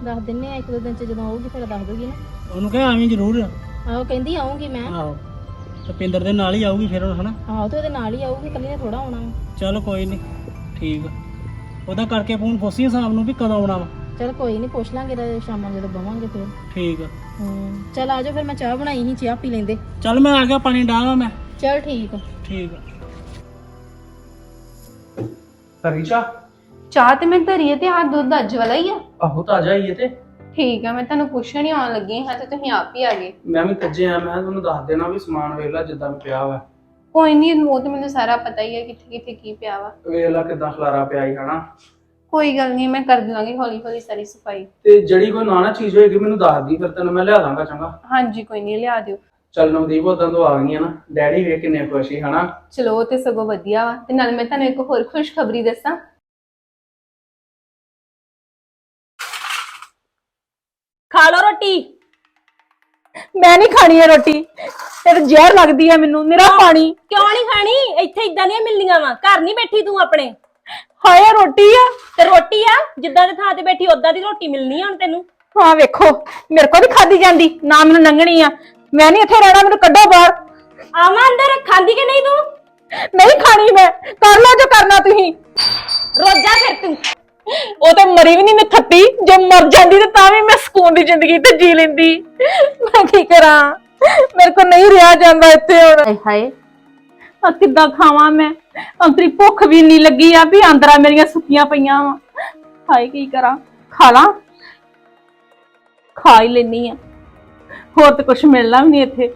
ਦੱਸ ਦਿੰਨੇ ਆ ਇੱਕ ਦੋ ਦਿਨ ਚ ਜਦੋਂ ਆਊਗੀ ਫਿਰ ਦੱਸ ਦੂਗੀ ਨਾ। ਉਹਨੂੰ ਕਹਿ ਆਵੀਂ ਜ਼ਰੂਰ। ਆਹੋ ਕਹਿੰਦੀ ਆਉਂਗੀ ਮੈਂ। ਆਹੋ ਤੇ ਪਿੰਦਰ ਦੇ ਨਾਲ ਹੀ ਆਊਗੀ ਫਿਰ ਉਹ ਹਨਾ? ਆਹੋ ਤੇ ਉਹਦੇ ਨਾਲ ਹੀ ਆਊਗੀ ਕੱਲੀ ਨੇ ਥੋੜਾ ਆਉਣਾ ਵਾ। ਚੱਲ ਕੋਈ ਨਹੀਂ ਠੀਕ ਆ। ਉਹਦਾ ਕਰਕੇ ਫੋਨ ਫੋਸੀ ਸ਼ਾਮ ਨੂੰ ਵੀ ਕਦੋਂ ਆਉਣਾ ਵਾ। ਚਲ ਕੋਈ ਨਹੀਂ ਪੁੱਛ ਲਾਂਗੇ ਤੇ ਸ਼ਾਮਾਂ ਜਦੋਂ ਬਵਾਂਗੇ ਫਿਰ। ਠੀਕ ਆ। ਹੂੰ ਚਲ ਆਜੋ ਫਿਰ ਮੈਂ ਚਾਹ ਬਣਾਈ ਸੀ ਚਾਹ ਪੀ ਲੈਂਦੇ। ਚੱਲ ਮੈਂ ਆ ਗਿਆ ਪਾਣੀ ਡਾਵਾਂ ਮੈਂ। ਚਲ ਠੀਕ ਆ। ਠੀਕ ਆ। ਚਾਹ? ਤੇ ਮੈਂ ਧਰੀ ਹੈ ਤੇ ਆਹ ਦੁੱਧ ਅੱਜ ਵਾਲਾ ਹੀ ਆ। ਆਹੋ ਤਾਜ਼ਾ ਹੀ ਹੈ ਤੇ। ਠੀਕ ਆ ਮੈਂ ਤੁਹਾਨੂੰ ਪੁੱਛਣ ਹੀ ਆਉਣ ਲੱਗੀ ਹਾਂ ਤੇ ਤੁਸੀਂ ਆਪ ਹੀ ਆ ਗਏ। ਮੈਂ ਵੀ ਕੱਜੇ ਆ ਮੈਂ ਤੁਹਾਨੂੰ ਦੱਸ ਦੇਣਾ ਵੀ ਸਮਾਨ ਵੇਖ ਲੈ ਜਿੱਦਾਂ ਪਿਆ ਵਾ। ਕੋਈ ਨਹੀਂ ਉਹ ਤੇ ਮੈਨੂੰ ਸਾਰਾ ਪਤਾ ਹੀ ਹੈ ਕਿੱਥੇ ਕਿੱਥੇ ਕੀ ਪਿਆ ਵਾ। ਵੇਖ ਲੈ ਕਿਦਾਂ ਖਲਾਰਾ ਪਿਆ ਹੀ ਹਨਾ। ਕੋਈ ਗੱਲ ਨਹੀਂ ਮੈਂ ਕਰ ਦਵਾਂਗੀ ਹੌਲੀ ਹੌਲੀ ਸਾਰੀ ਸਫ਼ਾਈ। ਤੇ ਜਿਹੜੀ ਕੋਈ ਨਾ ਨਾ ਚੀਜ਼ ਹੋਏਗੀ ਮੈਨੂੰ ਦੱਸ ਦੀ ਫਿਰ ਤੈਨੂੰ ਮੈਂ ਲਿਆ ਦਾਂਗਾ ਚੰਗਾ। ਹਾਂਜੀ ਕੋਈ ਨਹੀਂ ਲਿਆ ਦਿਓ। ਚੱਲ ਨਵਦੀਪ ਉਦੋਂ ਤੋਂ ਆ ਗਈਆਂ ਨਾ। ਡੈਡੀ ਵੇਖ ਕਿੰਨੇ ਖੁਸ਼ ਸੀ ਹਨਾ। ਚਲੋ ਉਹ ਤੇ ਸਗੋਂ ਵਧੀਆ ਵਾ। ਤੇ ਨਾਲ ਮੈਂ ਤੁਹਾਨੂੰ ਇੱਕ ਹੋਰ ਖੁਸ਼ਖਬਰੀ ਦੱਸਾਂ। ਮੈਂ ਨਹੀਂ ਖਾਣੀ ਹੈ ਰੋਟੀ। ਤੇ ਜ਼ਹਿਰ ਲੱਗਦੀ ਹੈ ਮੈਨੂੰ। ਮੇਰਾ ਪਾਣੀ। ਕਿਉਂ ਨਹੀਂ ਖਾਣੀ? ਇੱਥੇ ਇਦਾਂ ਦੀਆਂ ਮਿਲਣੀਆਂ ਵਾ। ਘਰ ਨਹੀਂ ਬੈਠੀ ਤੂੰ ਆਪਣੇ। ਹਾਏ ਰੋਟੀ ਆ। ਤੇ ਰੋਟੀ ਆ? ਜਿੱਦਾਂ ਦੇ ਥਾਂ ਤੇ ਬੈਠੀ ਉਦਾਂ ਦੀ ਰੋਟੀ ਮਿਲਣੀ ਆ ਹੁਣ ਤੈਨੂੰ? ਹਾਂ ਵੇਖੋ। ਮੇਰੇ ਕੋਲ ਨਹੀਂ ਖਾਦੀ ਜਾਂਦੀ। ਨਾ ਮੈਨੂੰ ਲੰਘਣੀ ਆ। ਮੈਂ ਨਹੀਂ ਇੱਥੇ ਰਹਿਣਾ। ਮੈਨੂੰ ਕੱਢੋ ਬਾਹਰ। ਆਵਾਂ ਅੰਦਰ? ਖਾਂਦੀ ਕਿ ਨਹੀਂ ਤੂੰ? ਨਹੀਂ ਖਾਣੀ ਮੈਂ। ਕਰ ਲਓ ਜੋ ਕਰਨਾ ਤੁਸੀਂ। ਰੋਜਾ ਫਿਰ ਤੂੰ। ਉਹ ਤੇ ਮਰੀ ਵੀ ਨਹੀਂ ਨਖੱਤੀ ਜੇ ਮਰ ਜਾਂਦੀ ਤੇ ਤਾਂ ਵੀ ਮੈਂ ਸਕੂਨ ਦੀ ਜ਼ਿੰਦਗੀ ਤੇ ਜੀ ਲੈਂਦੀ। ਮੈਂ ਕੀ ਕਰਾਂ? ਮੇਰੇ ਕੋ ਨਹੀਂ ਰਿਹਾ ਜਾਂਦਾ ਇੱਥੇ ਹੁਣ। ਹਾਏ ਹਾਏ। ਆ ਕਿੱਦਾਂ ਖਾਵਾਂ ਮੈਂ? ਅੰਤਰੀ ਭੁੱਖ ਵੀ ਨਹੀਂ ਲੱਗੀ ਆ ਵੀ ਅੰਦਰਾਂ ਮੇਰੀਆਂ ਸੁੱਕੀਆਂ ਪਈਆਂ ਵਾ। ਹਾਏ ਕੀ ਕਰਾਂ? ਖਾ ਲਾਂ। ਖਾ ਹੀ ਲੈਣੀ ਆ। ਹੋਰ ਤੇ ਕੁਝ ਮਿਲਣਾ ਵੀ ਨਹੀਂ ਇੱਥੇ।